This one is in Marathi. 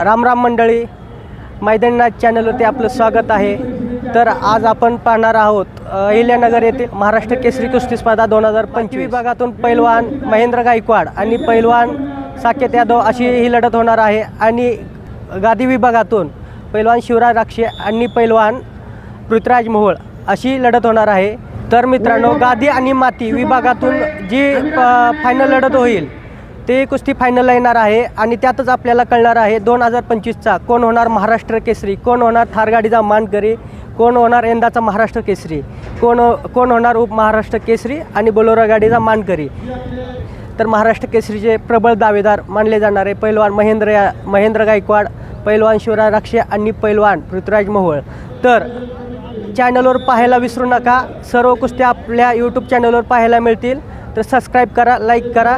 राम राम मंडळी मैदानीनाथ चॅनलवरती आपलं स्वागत आहे. तर आज आपण पाहणार आहोत अहिल्यानगर येथे महाराष्ट्र केसरी कुस्ती स्पर्धा दोन हजार पंचवीस. विभागातून पैलवान महेंद्र गायकवाड आणि पैलवान साकेत यादव अशी ही लढत होणार आहे. आणि गादी विभागातून पैलवान शिवराज राक्षे आणि पैलवान पृथ्वीराज मोहोळ अशी लढत होणार आहे. तर मित्रांनो गादी आणि माती विभागातून जी फायनल लढत होईल ते कुस्ती फायनलला येणार आहे आणि त्यातच आपल्याला कळणार आहे दोन हजार पंचवीसचा कोण होणार महाराष्ट्र केसरी कोण होणार थार गाडीचा मानकरी कोण होणार यंदाचा महाराष्ट्र केसरी कोण कोण होणार उप महाराष्ट्र केसरी आणि बोलोरा गाडीचा मानकरी. तर महाराष्ट्र केसरीचे प्रबळ दावेदार मानले जाणारे पैलवान महेंद्र या महेंद्र गायकवाड पैलवान शिवराज राक्षे आणि पैलवान पृथ्वीराज मोहोळ. तर चॅनलवर पाहायला विसरू नका. सर्व कुस्त्या आपल्या यूट्यूब चॅनलवर पाहायला मिळतील. तर सबस्क्राईब करा लाईक करा.